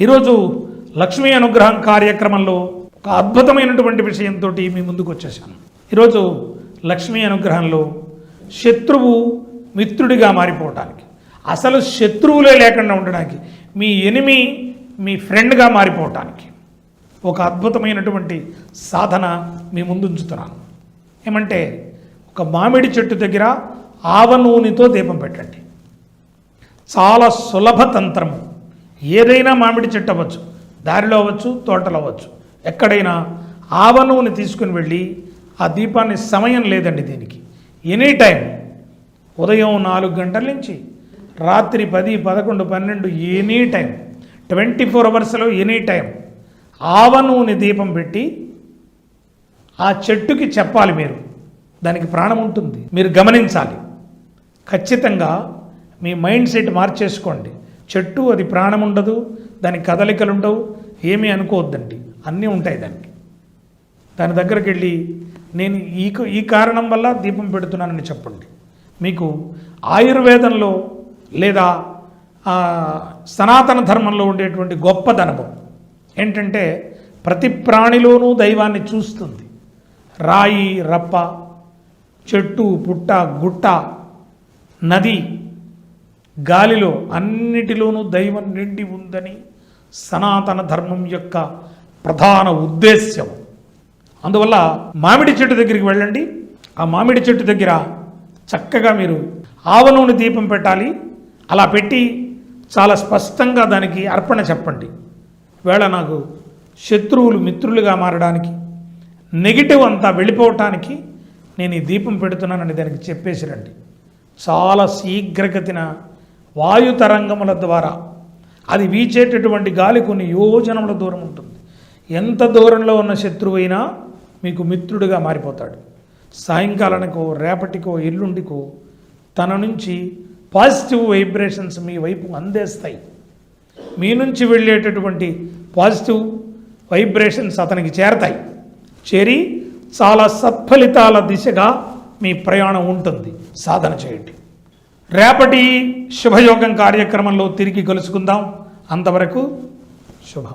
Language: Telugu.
ఈరోజు లక్ష్మీ అనుగ్రహం కార్యక్రమంలో ఒక అద్భుతమైనటువంటి విషయంతో మీ ముందుకు వచ్చేసాను. ఈరోజు లక్ష్మీ అనుగ్రహంలో శత్రువు మిత్రుడిగా మారిపోవటానికి అసలు శత్రువులే లేకుండా ఉండడానికి మీ ఎనిమి మీ ఫ్రెండ్గా మారిపోవటానికి ఒక అద్భుతమైనటువంటి సాధన మీ ముందు ఉంచుతున్నాను. ఏమంటే ఒక మామిడి చెట్టు దగ్గర ఆవ నూనెతో దీపం పెట్టండి. చాలా సులభ తంత్రము. ఏదైనా మామిడి చెట్టు అవ్వచ్చు దారిలో అవ్వచ్చు తోటలో అవ్వచ్చు. ఎక్కడైనా ఆవ నూనె తీసుకుని వెళ్ళి ఆ దీపాన్ని సమయం లేదండి దీనికి. ఎనీ టైం ఉదయం నాలుగు గంటల నుంచి రాత్రి పది పదకొండు పన్నెండు ఎనీ టైం ట్వంటీ ఫోర్ అవర్స్లో ఎనీ టైం ఆవ నూనె దీపం పెట్టి ఆ చెట్టుకి చెప్పాలి మీరు. దానికి ప్రాణం ఉంటుంది. మీరు గమనించాలి. ఖచ్చితంగా మీ మైండ్ సెట్ మార్చేసుకోండి. చెట్టు అది ప్రాణం ఉండదు దాని కదలికలు ఉండవు ఏమీ అనుకోవద్దండి. అన్నీ ఉంటాయి దానికి. దాని దగ్గరికి వెళ్ళి నేను ఈ క- ఈ కారణం వల్ల దీపం పెడుతున్నానని చెప్పండి. మీకు ఆయుర్వేదంలో లేదా సనాతన ధర్మంలో ఉండేటువంటి గొప్పదనము ఏంటంటే ప్రతి ప్రాణిలోనూ దైవాన్ని చూస్తుంది. రాయి రప్ప చెట్టు పుట్ట గుట్ట నది గాలిలో అన్నిటిలోనూ దైవం నిండి ఉందని సనాతన ధర్మం యొక్క ప్రధాన ఉద్దేశ్యం. అందువల్ల మామిడి చెట్టు దగ్గరికి వెళ్ళండి. ఆ మామిడి చెట్టు దగ్గర చక్కగా మీరు ఆవనూనె దీపం పెట్టాలి. అలా పెట్టి చాలా స్పష్టంగా దానికి అర్పణ చెప్పండి. వేళ నాకు శత్రువులు మిత్రులుగా మారడానికి నెగిటివ్ అంతా వెళ్ళిపోవటానికి నేను ఈ దీపం పెడుతున్నానని దానికి చెప్పేసి రండి. చాలా శీఘ్రగతిన వాయు తరంగముల ద్వారా. అది వీచేటటువంటి గాలి కొన్ని యోజనముల దూరం ఉంటుంది. ఎంత దూరంలో ఉన్న శత్రువైనా మీకు మిత్రుడిగా మారిపోతాడు. సాయంకాలానికో రేపటికో ఎల్లుండికో తన నుంచి పాజిటివ్ వైబ్రేషన్స్ మీ వైపు అందేస్తాయి. మీ నుంచి వెళ్ళేటటువంటి పాజిటివ్ వైబ్రేషన్స్ అతనికి చేరతాయి. చేరి చాలా సత్ఫలితాల దిశగా మీ ప్రయాణం ఉంటుంది. సాధన చేయండి. రేపటి శుభయోగం కార్యక్రమంలో తిరిగి కలుసుకుందాం. అంతవరకు శుభం.